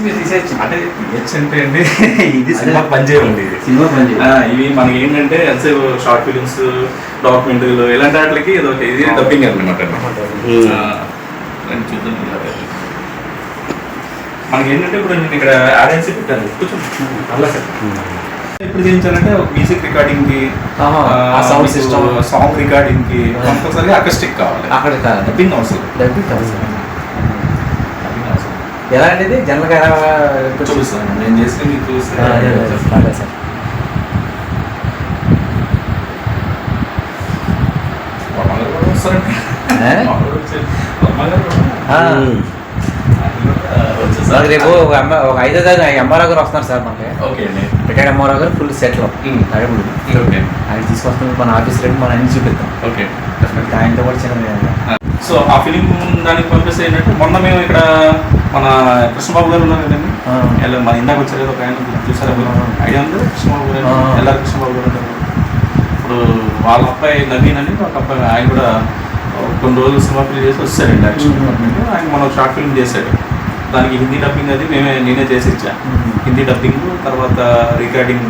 మీరు తీసేయచ్చు. అంటే అండి ఇది సినిమా పనిచేయండి సినిమా పని చేయాలి. ఆ, ఇవి మనకి ఏంటంటే ఎంతసేపు షార్ట్ ఫిలిమ్స్ డాక్యుమెంటరీలు ఇలాంటి వాటికి ఇది ఒక ఇది డబ్బింగ్ అనమాట చూద్దాం. మనకి ఏంటంటే ఇప్పుడు నేను ఇక్కడ ఆడియన్స్ పెట్టాను. కొంచెం అలా సార్. ఇప్పుడు చేయించాలంటే మ్యూజిక్ రికార్డింగ్కి sound system. సాంగ్ రికార్డింగ్కి కంపల్సరీ అకస్టిక్ కావాలి. అక్కడ డబ్బింగ్ అవసరం. డబ్బింగ్ అవసరం. ఎలా అనేది జనరల్గా ఎలా నేను మీకు సార్ రేపు ఒక అమ్మ ఒక ఐదో తారీఖు ఎంఆర్ఓ గారు వస్తున్నారు సార్ మనకి రిటైర్డ్ ఎంఆర్ఓ గారు ఫుల్ సెటిల్ ఓకే. ఆయన తీసుకొస్తున్నారు మన ఆఫీస్ రేపు మనం అన్ని చూపిస్తాం. ఓకే. ఆయనతో కూడా చిన్న సో ఆ ఫిలిం దానికి పంపిస్తే ఏంటంటే మొన్న మేము ఇక్కడ మన కృష్ణబాబు గారు ఉన్నారు కదండి. ఎలా మన ఇందాక వచ్చారు కదా ఒక ఆయన చూసారా. ఐడియా ఉంది కృష్ణబాబు గారు. ఎలా కృష్ణబాబు గారు ఉంటారు? ఇప్పుడు వాళ్ళ అబ్బాయి నవీన్ అని ఒక అబ్బాయి ఆయన కూడా కొన్ని రోజులు సినిమా ఫిల్మ్ చేసి వచ్చారండి యాక్షన్. డిపార్ట్మెంట్ ఆయన మనం షార్ట్ ఫిల్మ్ చేశాడు. దానికి హిందీ డబ్బింగ్ అది మేమే నేనే చేసి ఇచ్చా. మ్మ్. హిందీ డబ్బింగ్ తర్వాత రికార్డింగ్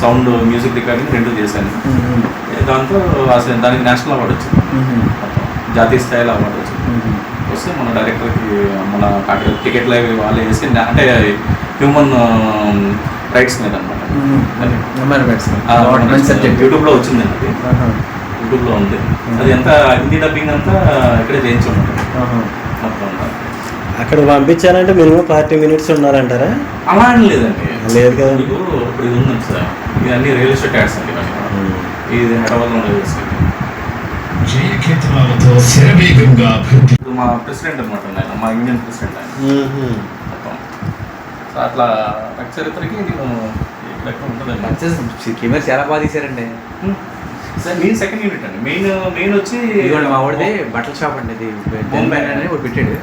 సౌండ్ మ్యూజిక్ రికార్డింగ్ రెండు చేశాను. దాంతో అసలు దానికి నేషనల్ అవార్డు వచ్చింది. జాతీయ స్థాయిలో అవార్డు వచ్చింది. వస్తే మన డైరెక్టర్కి మన టికెట్లు అవి వాళ్ళే వేసి అంటే హ్యూమన్ రైట్స్ మీద అనమాట యూట్యూబ్లో వచ్చింది అది. యూట్యూబ్లో ఉంది. అది ఎంత హిందీ డబ్బింగ్ అంతా ఇక్కడే చేయించాము మొత్తం. అక్కడ పంపించాలంటే మినిమం ఫార్టీ మినిట్స్ ఉన్నారంటారా? అలా అని లేదండి. లేదు కదా. ఇప్పుడు ఇది ఉంది సార్. ఇది అన్ని రియల్ ఎస్టేట్ యాడ్స్ అండి. ఇది హైదరాబాద్లో ఎస్టేట్. జయకేతనాలతో శరవేగంగా అభివృద్ధి మా ప్రెసిడెంట్ అనమాట ఆయన మా ఇండియన్ ప్రెసిడెంట్ ఆయన. మొత్తం. సో అట్లా చరిత్రకి నేను ఉంటుందండి కెమెరా చాలా బాగా తీసారండి సార్ మెయిన్ సెకండ్ యూనిట్ అండి. మెయిన్ మెయిన్ వచ్చి ఇదిగోండి మా వాడిది బట్టల షాప్ అండి ఇది. బొంబాయి అని ఒకటి పెట్టాడు.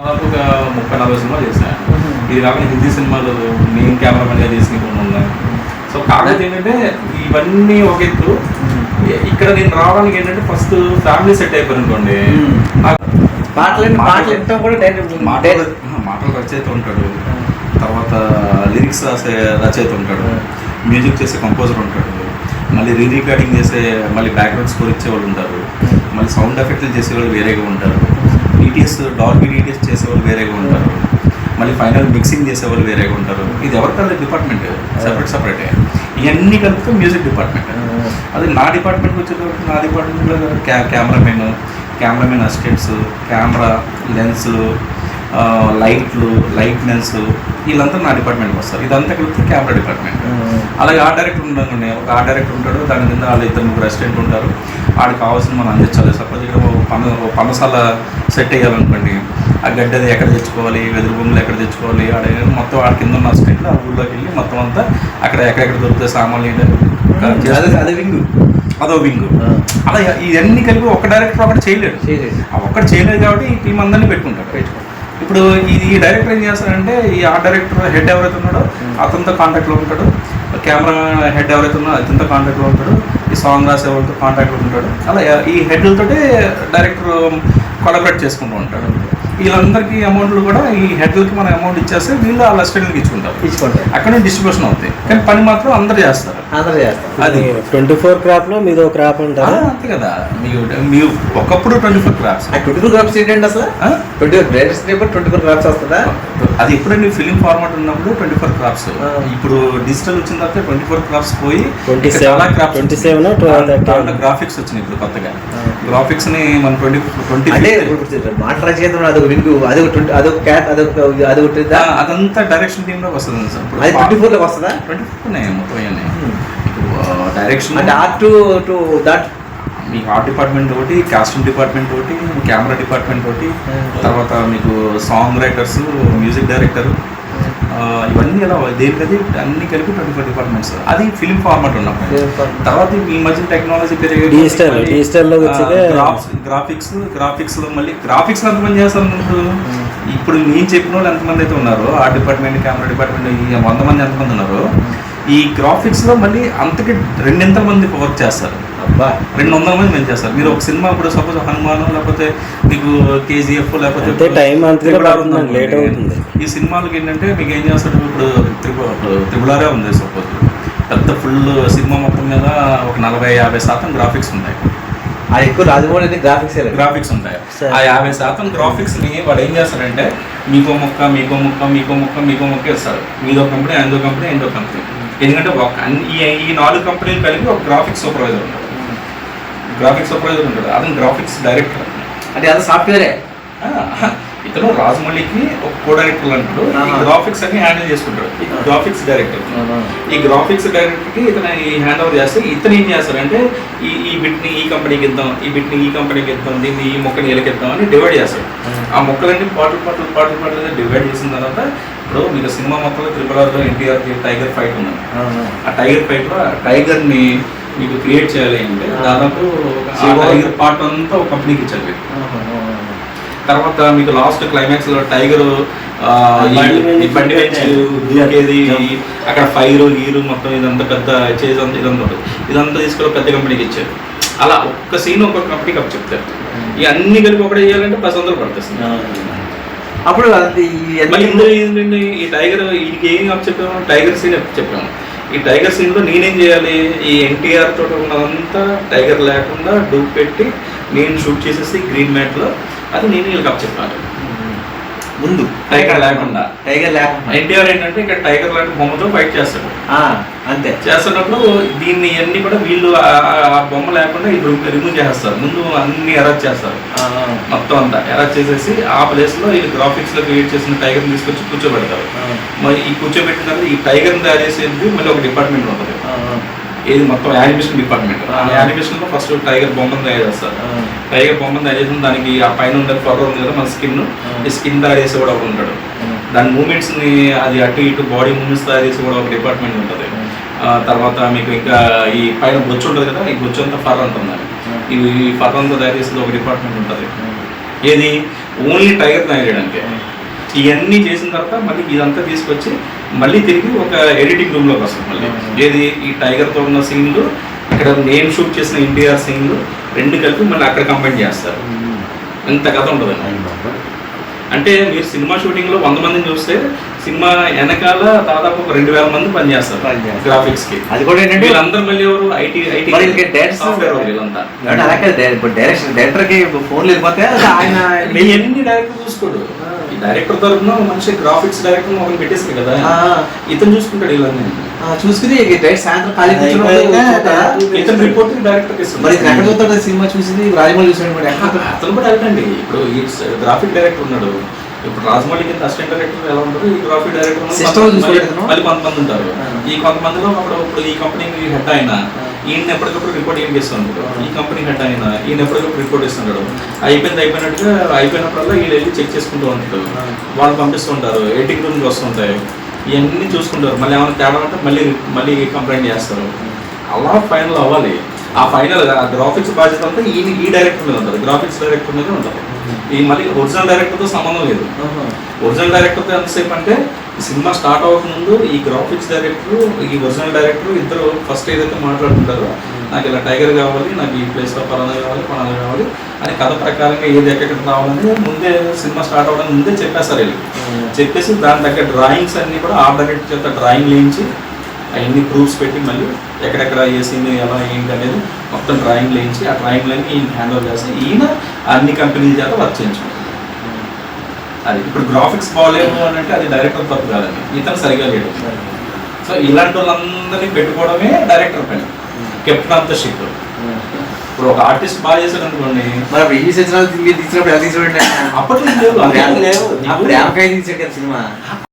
దాదాపు ఒక ముప్పై నలభై సినిమాలు చేశాను ఇది కాకుండా హిందీ సినిమాలు మెయిన్ కెమెరామెన్గా చేసిన కొన్ని ఉన్నాయి. సో కాకపోతే ఏంటంటే ఇవన్నీ ఒక ఎత్తు. ఇక్కడ నేను రావడానికి ఏంటంటే ఫస్ట్ ఫ్యామిలీ సెట్ అయిపోయింది అనుకోండి. పాటలు పాటలు వింటాం కూడా మాటలు మాటలు రచయిత ఉంటాడు. తర్వాత లిరిక్స్ రాసే రచయిత ఉంటాడు. మ్యూజిక్ చేసే కంపోజర్ ఉంటాడు. మళ్ళీ రీ రికార్డింగ్ చేసే మళ్ళీ బ్యాక్గ్రౌండ్ స్కోర్ ఇచ్చేవాళ్ళు ఉంటారు. మళ్ళీ సౌండ్ ఎఫెక్ట్లు చేసేవాళ్ళు వేరేగా ఉంటారు. డిటిఎస్ డాల్బీ డిటిఎస్ చేసేవాళ్ళు వేరేగా ఉంటారు. మళ్ళీ ఫైనల్ మిక్సింగ్ చేసేవాళ్ళు వేరేగా ఉంటారు. ఇది ఎవరికల్లా డిపార్ట్మెంట్ సపరేట్ సపరేటే ఇవన్నీ కలిపితే మ్యూజిక్ డిపార్ట్మెంట్ అది నా డిపార్ట్మెంట్ వచ్చేటప్పుడు నా డిపార్ట్మెంట్లో క్యా కెమెరామెన్ కెమెరామెన్ అసిస్టెంట్స్ కెమెరా లెన్సులు లైట్లు లైట్నెన్స్ వీళ్ళంతా నా డిపార్ట్మెంట్కి వస్తారు. ఇదంతా కలిపితే కెమెరా డిపార్ట్మెంట్ అలాగే ఆ డైరెక్టర్ ఉండగానే ఒక ఆ డైరెక్టర్ ఉంటాడు దాని కింద వాళ్ళు ఇద్దరు ముగ్గురు అసిస్టెంట్ ఉంటారు. ఆడికి కావాల్సిన మనం అందించాలి. సపోజ్ పన్న పన్నసాల సెట్ వేయాలనుకోండి ఆ గడ్డది ఎక్కడ తెచ్చుకోవాలి వెదురు భూములు ఎక్కడ తెచ్చుకోవాలి ఆడ మొత్తం ఆడ కింద ఉన్న అసిస్టెంట్లు ఆ ఊళ్ళోకి వెళ్ళి మొత్తం అంతా అక్కడ ఎక్కడెక్కడ దొరుకుతాయి సామాన్లు అది అది వింగు. అదో వింగ్. అలా ఇవన్నీ కలిపి ఒక డైరెక్టర్ ఒకటి చేయలేడు. ఆ ఒక్కటి చేయలేదు కాబట్టి ఈ టీం అందరినీ పెట్టుకుంటాడు ఇప్పుడు ఈ డైరెక్టర్ ఏం చేస్తాడంటే ఈ ఆ డైరెక్టర్ హెడ్ ఎవరైతే ఉన్నాడో అతనితో కాంటాక్ట్లో ఉంటాడు. కెమెరా హెడ్ ఎవరైతే ఉన్నాడో అతనితో కాంటాక్ట్లో ఉంటాడు. ఈ సాంగ్ రాసే వాళ్ళతో కాంటాక్ట్లో ఉంటాడు. అలా ఈ హెడ్లతోటే డైరెక్టర్ కొలబరేట్ చేసుకుంటూ ఉంటాడు. వీళ్ళందరికీ అమౌంట్లు కూడా ఈ హెడ్లకి మనం అమౌంట్ ఇచ్చేస్తే వీళ్ళు వాళ్ళ అసిస్టెంట్కి ఇచ్చుకుంటారు. తీసుకుంటారు అక్కడ డిస్ట్రిబ్యూషన్ అవుతాయి. కానీ పని మాత్రం అందరు చేస్తారు. చేస్తారు అది. ట్వంటీ ఫోర్ క్రాప్లో మీదో క్రాప్ ఆ, అంటారా అంతే కదా. మీకు మీరు ఒకప్పుడు ట్వంటీ ఫోర్ క్రాప్స్. ఆ ట్వంటీ ఫోర్ గ్రాఫ్స్ ఏంటండి అసలు? Twenty four greatest paper twenty four crafts వస్తుందా? అది ఎప్పుడండి ఫిలిం ఫార్మాట్ ఉన్నప్పుడు ట్వంటీ ఫోర్ క్రాప్స్. ఇప్పుడు డిజిటల్ వచ్చిన తర్వాత ట్వంటీ ఫోర్ క్రాప్స్ పోయి 27, ఇంకా చాలా క్రాప్స్ 27, 30. గ్రాఫిక్స్ వచ్చినాయి ఇప్పుడు కొత్తగా. గ్రాఫిక్స్ని మన ట్వంటీ ట్వంటీ అంటే మాట రచయిత అదొక వింగు అదొక ట్వంటీ అదొక క్యాట్ అదొక ఉందా? అదంతా డైరెక్షన్ టీమ్లోకి వస్తుంది సార్. అది ట్వంటీ ఫోర్లోకి వస్తుందా? ట్వంటీ ఫోర్ మొత్తం డైరెక్షన్ అంటే ఆర్ టు టు దట్ మీకు ఆర్ట్ డిపార్ట్మెంట్ ఒకటి కాస్ట్యూమ్ డిపార్ట్మెంట్ ఒకటి కెమెరా డిపార్ట్మెంట్ ఒకటి తర్వాత మీకు సాంగ్ రైటర్స్ మ్యూజిక్ డైరెక్టర్ ఇవన్నీ ఎలా దేనికది అన్ని కలిపి ట్వంటీ ఫోర్ డిపార్ట్మెంట్స్ అది ఫిలిం ఫార్మాట్ ఉన్నప్పుడు. తర్వాత ఈ మధ్య టెక్నాలజీ వచ్చితే- గ్రాఫిక్స్ గ్రాఫిక్స్లో మళ్ళీ గ్రాఫిక్స్లో ఎంతమంది చేస్తారు ముందు? ఇప్పుడు నేను చెప్పిన వాళ్ళు ఎంతమంది అయితే ఉన్నారో ఆ డిపార్ట్మెంట్ కెమెరా డిపార్ట్మెంట్ వంద మంది ఎంతమంది ఉన్నారో ఈ గ్రాఫిక్స్లో మళ్ళీ అంతకి రెండింతల మంది వర్క్ చేస్తారు. అబ్బా. రెండు వందల మంది పనిచేస్తారు మీరు ఒక సినిమా ఇప్పుడు సపోజ్ హనుమాన్ లేకపోతే మీకు కేజీఎఫ్ లేకపోతే late అవుతుంది. ఈ సినిమాలకి ఏంటంటే మీకు ఏం చేస్తాడు? ఇప్పుడు త్రిపుల్ త్రిపుల్ ఆరే ఉంది సపోజ్ పెద్ద ఫుల్ సినిమా మొత్తం మీద ఒక నలభై యాభై శాతం గ్రాఫిక్స్ ఉంటాయి. అది ఎక్కువ రాజమౌళి గ్రాఫిక్స్ గ్రాఫిక్స్ ఉంటాయి. ఆ యాభై శాతం గ్రాఫిక్స్ని వాడు ఏం చేస్తాడంటే మీకో మొక్క మీకో మొక్క మీకో మొక్క మీకో మొక్క ఇస్తాడు. మీదో కంపెనీ ఆయనదో కంపెనీ ఆయనదో కంపెనీ ఎందుకంటే ఒక ఈ ఈ నాలుగు కంపెనీలు కలిపి ఒక గ్రాఫిక్స్ సూపర్వైజర్ ఉంటాడు. గ్రాఫిక్స్ సూపర్వైజర్ ఉంటాడు. అతను గ్రాఫిక్స్ డైరెక్టర్ అంటే అది సాఫ్ట్వేరే ఇతను రాజమౌళికి ఒక కో డైరెక్టర్ అంటాడు. ఈ. గ్రాఫిక్స్ అన్ని హ్యాండిల్ చేసుకుంటాడు. ఈ గ్రాఫిక్స్ డైరెక్టర్ ఈ గ్రాఫిక్స్ డైరెక్టర్కి ఇతను ఈ హ్యాండ్ ఓవర్ చేస్తే ఇతను ఏం చేస్తాడంటే ఈ ఈ బిట్ని ఈ కంపెనీకి ఇద్దాం ఈ బిట్ని ఈ కంపెనీకి ఇద్దాం దీన్ని ఈ మొక్కని వీళ్ళకి ఇద్దాం అని డివైడ్ చేస్తాడు. ఆ మొక్కలన్నీ పాటలు పాటలు పాటలు పాటలు డివైడ్ చేసిన తర్వాత ఇప్పుడు మీకు సినిమా మొక్కలు త్రిపుల్ ఆర్లో ఎన్టీఆర్ టైగర్ ఫైట్ ఉంది. ఆ టైగర్ ఫైట్లో ఆ టైగర్ని మీకు క్రియేట్ చేయాలి అంటే దాదాపు టైగర్ పార్ట్ అంతా ఒక కంపెనీకి ఇచ్చారు వీళ్ళు. తర్వాత మీకు లాస్ట్ క్లైమాక్స్లో టైగర్ బండి దూకేది అక్కడ ఫైర్ హీరో మొత్తం ఇదంతా పెద్ద చేజ్ అంతా ఇదంతా ఉంటుంది. ఇదంతా తీసుకొని పెద్ద కంపెనీకి ఇచ్చారు. అలా ఒక్క సీన్ ఒక్కొక్క కంపెనీకి అప్ చెప్తారు ఈ అన్ని కలిపి ఒకటే చేయాలంటే పది వందలు పడుతుంది. అప్పుడు అది ఈ- మళ్ళీ ఇందులో ఏంటంటే ఈ టైగర్ వీడికి ఏం చెప్పాము? టైగర్ సీన్ చెప్పాము. ఈ టైగర్ సీన్లో నేనేం చేయాలి? ఈ ఎన్టీఆర్ తోటి ఉన్నదంతా టైగర్ లేకుండా డూప్ పెట్టి నేను షూట్ చేసేసి గ్రీన్ మ్యాట్లో అది నేను వీళ్ళకి అప్ చెప్పాను ముందు టైగర్ లేకుండా. టైగర్ లేకుండా. ఎన్టీఆర్ ఏంటంటే ఇక్కడ టైగర్ లాంటి బొమ్మతో ఫైట్ చేస్తాడు. ఆ, అంతే. చేస్తున్నప్పుడు దీన్ని అన్ని కూడా వీళ్ళు ఆ- బొమ్మ లేకుండా ఇప్పుడు రిమూవ్ చేసేస్తారు. ముందు అన్ని ఎరచ్ చేస్తారు. మొత్తం అంతా. ఎరచ్ చేసేసి ఆ ప్లేస్లో వీళ్ళు గ్రాఫిక్స్లో క్రియేట్ చేసిన టైగర్ తీసుకొచ్చి కూర్చోబెడతారు. మరి ఈ కూర్చోబెట్టిన తర్వాత ఈ టైగర్ తయారు చేసేది మళ్ళీ ఒక డిపార్ట్మెంట్ ఉంటుంది. ఏది మొత్తం యానిమేషన్ డిపార్ట్మెంట్ ఆ. యానిమేషన్లో ఫస్ట్ టైగర్ బొమ్మను తయారు చేస్తారు. టైగర్ బొమ్మను తయారు చేసిన దానికి ఆ పైన ఉండే ఫర్ ఉంది కదా మన స్కిన్. ఈ స్కిన్ తయారు చేసి కూడా ఒకడు ఉంటాడు. దాని మూమెంట్స్ని అది అటు ఇటు బాడీ మూమెంట్స్ తయారు చేసి కూడా ఒక డిపార్ట్మెంట్ ఉంటుంది. తర్వాత మీకు ఇంకా ఈ పైన బొచ్చు ఉంటుంది కదా ఈ బొచ్చు అంతా ఫర్ అంటున్నారు ఇవి ఈ తయారు చేసేది ఒక డిపార్ట్మెంట్ ఉంటుంది. ఏది? ఓన్లీ టైగర్ తయారు చేయడానికి ఇవన్నీ చేసిన తర్వాత మళ్ళీ ఇదంతా తీసుకొచ్చి మళ్ళీ తిరిగి ఒక ఎడిటింగ్ రూమ్లోకి వస్తుంది మళ్ళీ. ఏది? ఈ టైగర్తో ఉన్న సీన్లు ఇక్కడ నేను షూట్ చేసిన ఎన్టీఆర్ సీన్లు రెండు కలిపి మళ్ళీ అక్కడ కంబైన్ చేస్తారు. ఇంత కథ ఉంటుంది అంటే మీరు సినిమా షూటింగ్లో వంద మందిని చూస్తే సినిమా వెనకాల దాదాపు ఒక రెండు వేల మంది పనిచేస్తారు. గ్రాఫిక్స్కి అది కూడా ఏంటంటే వీళ్ళందరూ మళ్ళీ ఎవరు? ఐటీ ఐటీ వీళ్ళంతా. అలా డైరెక్ట్ ఇప్పుడు డైరెక్షన్ డైరెక్టర్కి ఫోన్లు వెళ్ళిపోతే ఆయన మీ ఎన్ని డైరెక్టర్ చూసుకోడు. ఈ డైరెక్టర్ తరఫున మనిషి గ్రాఫిక్స్ డైరెక్టర్ ఒకరిని పెట్టేస్తారు కదా. ఆ, ఇతను చూసుకుంటాడు ఇవన్నీ ఆ, చూసుకుని డైరెక్ట్ సాయంత్రం ఖాళీ ఇతను రిపోర్ట్ డైరెక్టర్ ఎక్కడ చూస్తాడు సినిమా చూసింది రాజమౌళి చూసాడు? అతను కూడా వెళ్ళండి ఇప్పుడు ఈ గ్రాఫిక్ డైరెక్టర్ ఉన్నాడు. ఇప్పుడు రాజమౌళి కింద అసిస్టెంట్ డైరెక్టర్ ఎలా ఉంటారు? ఈ గ్రాఫిక్ డైరెక్టర్ మళ్ళీ- కొంతమంది ఉంటారు. ఈ కొంతమందిలో అప్పుడు ఇప్పుడు ఈ కంపెనీకి హెడ్ అయిన ఈయన ఎప్పటికప్పుడు రిపోర్ట్ ఏం చేస్తాడు ఈ కంపెనీ హెడ్ అయిన ఈయన ఎప్పటికప్పుడు రిపోర్ట్ ఇస్తున్నాడు అయిపోయింది అయిపోయినట్టుగా అయిపోయినప్పుడల్లా వీళ్ళు వెళ్ళి చెక్ చేసుకుంటూ ఉంటారు. ఆ. వాళ్ళు పంపిస్తుంటారు ఎయిటింగ్ రూమ్కి వస్తుంటాయి. ఇవన్నీ చూసుకుంటారు. మళ్ళీ ఏమైనా తేడా ఉంటే మళ్ళీ మళ్ళీ కంప్లైంట్ చేస్తారు. అలా ఫైనల్ అవ్వాలి. ఆ ఫైనల్ ఆ గ్రాఫిక్స్ బాధ్యత అంతా ఈ ఈ డైరెక్టర్ మీద ఉంటుంది. గ్రాఫిక్స్ డైరెక్టర్ మీద ఉంటుంది. ఈ మళ్ళీ ఒరిజినల్ డైరెక్టర్తో సంబంధం లేదు. ఒరిజినల్ డైరెక్టర్తో ఎంతసేపు అంటే సినిమా స్టార్ట్ అవ్వకముందు ఈ గ్రాఫిక్స్ డైరెక్టర్ ఈ ఒరిజినల్ డైరెక్టర్ ఇద్దరు ఫస్ట్ ఏదైతే మాట్లాడుకుంటారో నాకు ఇలా టైగర్ కావాలి నాకు ఈ ప్లేస్లో పలానా కావాలి పలానా కావాలి అని కథ ప్రకారంగా ఏది ఎక్కడికి రావాలని ముందే సినిమా స్టార్ట్ అవ్వడానికి ముందే చెప్పేస్తారు వీళ్ళు. చెప్పేసి దాని తగ్గ డ్రాయింగ్స్ అన్ని కూడా ఆ డైరెక్టర్ చేత డ్రాయింగ్ వేయించి అవన్నీ ప్రూఫ్స్ పెట్టి మళ్ళీ ఎక్కడెక్కడ సీన్ ఎలా ఏంటి అనేది మొత్తం డ్రాయింగ్ వేయించి ఆ డ్రాయింగ్లన్నీ ఈయన హ్యాండ్ ఓవర్ చేసి ఈయన అన్ని కంపెనీల చేత వర్క్ చేయించుకుంటారు అది ఇప్పుడు గ్రాఫిక్స్ బాగాలేవు అని అంటే అది డైరెక్టర్ తప్పు కాదండి. ఇతను సరిగా లేడు. సో ఇలాంటి వాళ్ళందరినీ పెట్టుకోవడమే డైరెక్టర్ పని. Captain of the ship. ఇప్పుడు ఒక ఆర్టిస్ట్ బాగా చేశాడు అనుకోండి. మరి ఈ మీరు తీసినప్పుడు ఎలా తీసాడు అప్పట్లో లేవు. లేవు. సినిమా.